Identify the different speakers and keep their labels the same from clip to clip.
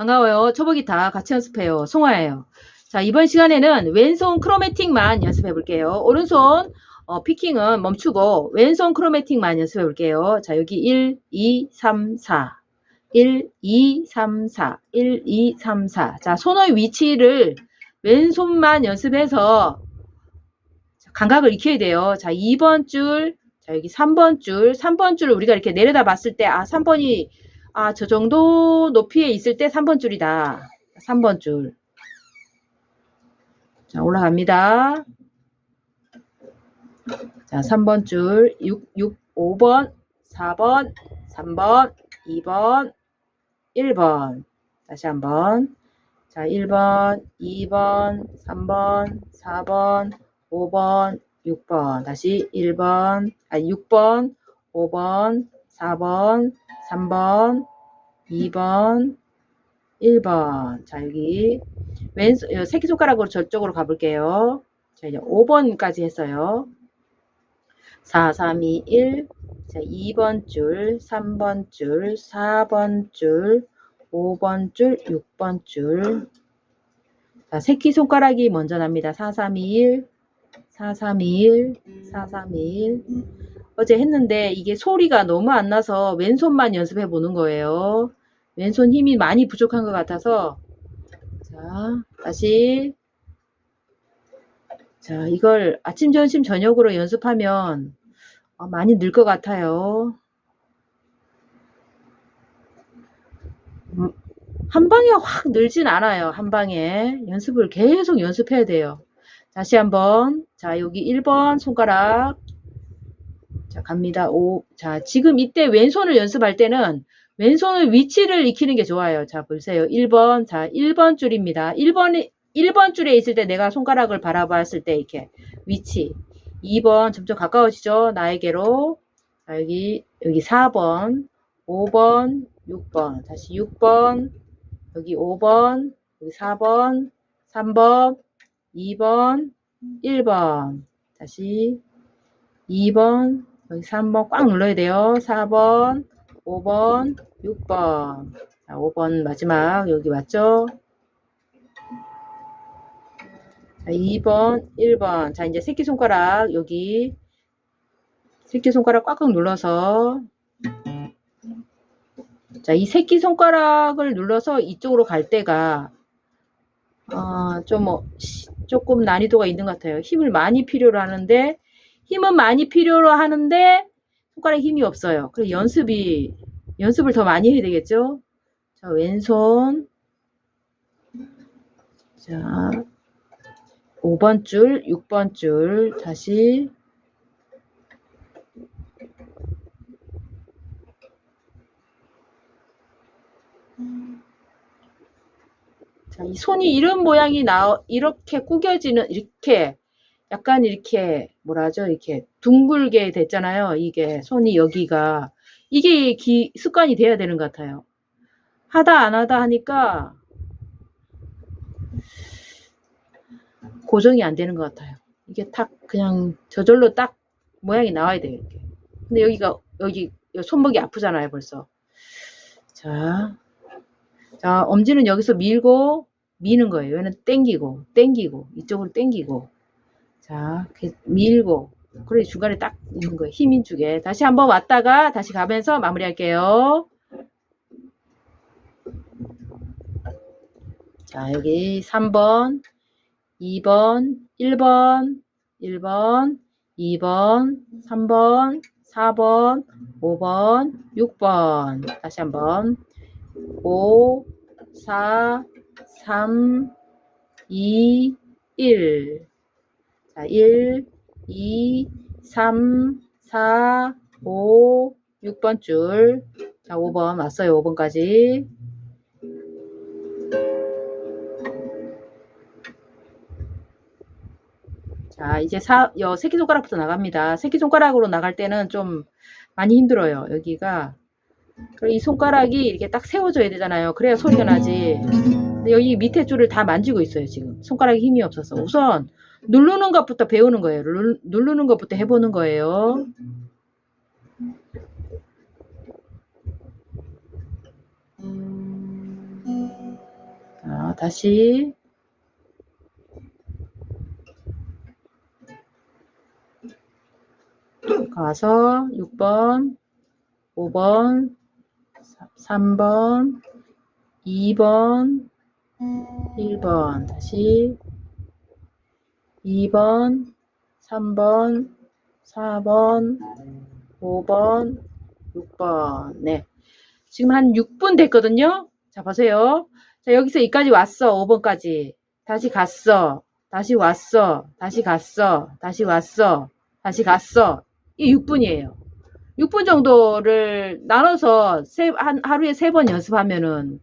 Speaker 1: 반가워요. 초보기 타 같이 연습해요. 송아예요. 자, 이번 시간에는 왼손 크로매틱만 연습해 볼게요. 오른손 어, 피킹은 멈추고 왼손 크로매틱만 연습해 볼게요. 자, 여기 1, 2, 3, 4. 1, 2, 3, 4. 1, 2, 3, 4. 자, 손의 위치를 왼손만 연습해서 감각을 익혀야 돼요. 자, 2번 줄, 자, 여기 3번 줄, 3번 줄을 우리가 이렇게 내려다 봤을 때, 아, 3번이, 아, 저 정도 높이에 있을 때 3번 줄이다. 3번 줄. 자, 올라갑니다. 자, 3번 줄, 6, 6, 5번, 4번, 3번, 2번, 1번. 다시 한번. 자, 1번, 2번, 3번, 4번, 5번, 6번. 다시 1번, 아, 6번, 5번, 4번, 3번, 2번, 1번. 자, 여기 왼손, 어, 새끼손가락으로 저쪽으로 가볼게요. 자, 이제 5번까지 했어요. 4, 3, 2, 1. 자, 2번 줄, 3번 줄, 4번 줄, 5번 줄, 6번 줄. 자, 새끼손가락이 먼저 납니다. 4, 3, 2, 1. 4, 3, 2, 1. 4, 3, 2, 1. 어제 했는데 이게 소리가 너무 안 나서 왼손만 연습해 보는 거예요. 왼손 힘이 많이 부족한 것 같아서 자, 다시 자, 이걸 아침, 점심, 저녁으로 연습하면 어, 많이 늘 것 같아요. 음, 한 방에 확 늘진 않아요. 한 방에. 연습을 계속 연습해야 돼요. 다시 한번. 자, 여기 1번 손가락. 자, 갑니다. 오. 자, 지금 이때 왼손을 연습할 때는 왼손의 위치를 익히는 게 좋아요. 자, 보세요. 1번. 자, 1번 줄입니다. 1번, 1번 줄에 있을 때 내가 손가락을 바라봤을 때 이렇게 위치. 2번 점점 가까워지죠. 나에게로. 자, 여기, 여기 4번, 5번, 6번. 다시 6번, 여기 5번, 여기 4번, 3번, 2번, 1번. 다시 2번, 여기 3번 꽉 눌러야 돼요. 4번, 5번, 6번. 자, 5번 마지막 여기 맞죠? 자, 2번, 1번. 자, 이제 새끼손가락 여기 새끼손가락 꽉꽉 눌러서 자, 이 새끼손가락을 눌러서 이쪽으로 갈 때가 어, 좀 뭐, 시- 조금 난이도가 있는 것 같아요. 힘을 많이 필요로 하는데 힘은 많이 필요로 하는데 손가락에 힘이 없어요. 그래서 연습이 연습을 더 많이 해야 되겠죠? 자, 왼손 자, 5번 줄, 6번 줄 다시 자, 이 손이 이런 모양이 나 이렇게 구겨지는 이렇게 약간 이렇게 뭐라죠? 이렇게 둥글게 됐잖아요. 이게 손이 여기가 이게 기, 습관이 돼야 되는 것 같아요. 하다 안 하다 하니까 고정이 안 되는 것 같아요. 이게 탁 그냥 저절로 딱 모양이 나와야 돼요. 이렇게. 근데 여기가 여기 손목이 아프잖아요. 벌써. 자, 자 엄지는 여기서 밀고 미는 거예요. 얘는 땡기고 땡기고 이쪽으로 땡기고 자 밀고 그래 중간에 딱 있는 거예요. 힘인 쪽에 다시 한번 왔다가 다시 가면서 마무리할게요. 자 여기 3번 2번 1번 1번 2번 3번 4번 5번 6번 다시 한번 5 4 3 2 1 자, 1 2 3 4 5 6번 줄. 자, 5번 왔어요. 5번까지. 자, 이제 사, 여 새끼손가락부터 나갑니다. 새끼손가락으로 나갈 때는 좀 많이 힘들어요. 여기가. 그리고 이 손가락이 이렇게 딱 세워져야 되잖아요. 그래야 소리가 나지. 근데 여기 밑에 줄을 다 만지고 있어요, 지금. 손가락에 힘이 없어서. 우선 누르는 것부터 배우는 거예요. 누르, 누르는 것부터 해보는 거예요. 다시. 가서 6번, 5번, 3번, 2번, 1번, 다시 2번, 3번, 4번, 5번, 6번. 네. 지금 한 6분 됐거든요. 자, 보세요. 자, 여기서 여기까지 왔어. 5번까지. 다시 갔어. 다시 왔어. 다시 갔어. 다시 왔어. 다시 갔어. 이게 6분이에요. 6분 정도를 나눠서 세, 한, 하루에 세번 연습하면은,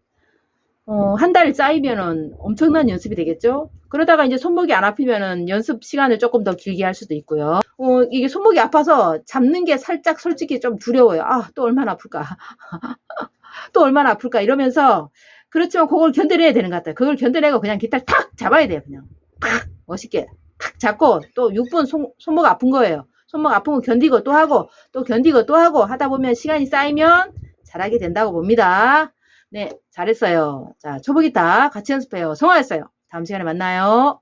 Speaker 1: 어, 한 달 쌓이면은 엄청난 연습이 되겠죠? 그러다가 이제 손목이 안 아프면은 연습 시간을 조금 더 길게 할 수도 있고요. 어, 이게 손목이 아파서 잡는 게 살짝 솔직히 좀 두려워요. 아, 또 얼마나 아플까. 또 얼마나 아플까. 이러면서, 그렇지만 그걸 견뎌내야 되는 것 같아요. 그걸 견뎌내고 그냥 기타를 탁 잡아야 돼요. 그냥. 탁! 멋있게. 탁 잡고 또 6분 손, 손목 아픈 거예요. 손목 아픈 거 견디고 또 하고, 또 견디고 또 하고 하다 보면 시간이 쌓이면 잘하게 된다고 봅니다. 네, 잘했어요. 자, 초보 기타 같이 연습해요. 성화했어요. 다음 시간에 만나요.